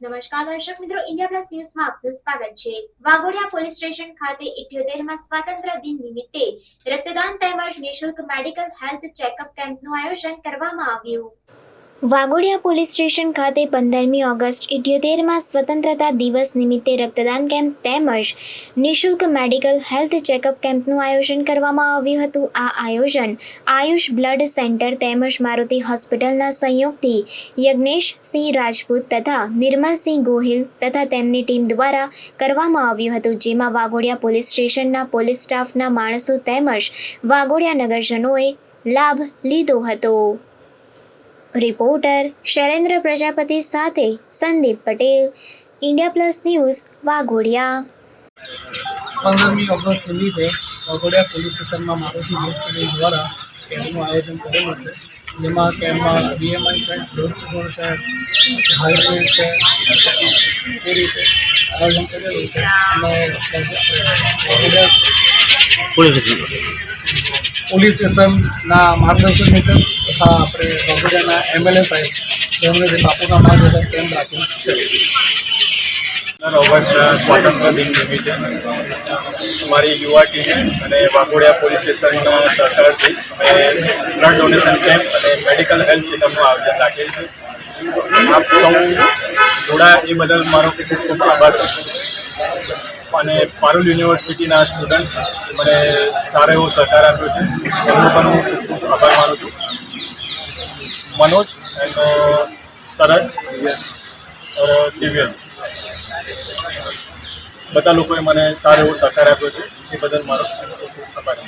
નમસ્કાર દર્શક મિત્રો, ઇન્ડિયા પ્લસ ન્યૂઝમાં આપનું સ્વાગત છે. વાઘોડિયા પોલીસ સ્ટેશન ખાતે 78 માં સ્વાતંત્ર્ય દિન નિમિત્તે રક્તદાન તેમજ નિઃશુલ્ક મેડિકલ હેલ્થ ચેકઅપ કેમ્પનું આયોજન કરવામાં આવ્યું. વાઘોડિયા પોલીસ સ્ટેશન ખાતે પંદરમી ઓગસ્ટ ઇઠ્યોતેરમાં સ્વતંત્રતા દિવસ નિમિત્તે રક્તદાન કેમ્પ તેમજ નિઃશુલ્ક મેડિકલ હેલ્થ ચેકઅપ કેમ્પનું આયોજન કરવામાં આવ્યું હતું. આ આયોજન આયુષ બ્લડ સેન્ટર તેમજ મારુતિ હોસ્પિટલના સંયોગથી યજ્ઞેશ સિંહ રાજપૂત તથા નિર્મલસિંહ ગોહિલ તથા તેમની ટીમ દ્વારા કરવામાં આવ્યું હતું, જેમાં વાઘોડિયા પોલીસ સ્ટેશનના પોલીસ સ્ટાફના માણસો તેમજ વાઘોડિયા નગરજનોએ લાભ લીધો હતો. રિપોર્ટર શૈલેન્દ્ર પ્રજાપતિ સાથે Sandeep Patel India plus news Waghodia પંદરમી ઓગસ્ટ નિમિત્તે વાઘોડિયા પોલીસ સ્ટેશનમાં મારુતિ હોસ્પિટલ દ્વારા કેમ્પનું આયોજન કરેલું છે જેમાં કેમ્પમાં બીએમઆઈ છે બ્લડ શુગર છે હાઇબ્રિડ છે એ રીતે આયોજન કરેલું છે અને વાઘોડિયા પોલીસ સ્ટેશનના માર્ગદર્શન હેઠળ તથા આપણે વાઘોડિયાના એમએલએ સાહેબ તેમણે જે બાપુના માર્ગ હતા તેમ રાખ્યું છે પંદર ઓગસ્ટ સ્વાતંત્ર્ય દિન નિમિત્તે અમારી યુવા ટીમે અને વાઘોડિયા પોલીસ સ્ટેશનના સહકારથી અમે બ્લડ ડોનેશન કેમ્પ અને મેડિકલ હેલ્થ ચેકઅપનું આયોજન રાખેલ છે. આપ સૌ જોડાયા એ બદલ મારો ખૂબ ખૂબ આભાર. અને પારુલ યુનિવર્સિટીના સ્ટુડન્ટ્સ મને સારો એવો સહકાર આપ્યો છે. એમનો પણ હું ખૂબ ખૂબ આભાર માનું છું. મનોજ એન્ડ સરળ દિવ્ય બધા લોકોએ મને સારો એવો સહકાર આપ્યો છે. એ બદલ મારો ખૂબ ખૂબ આભાર.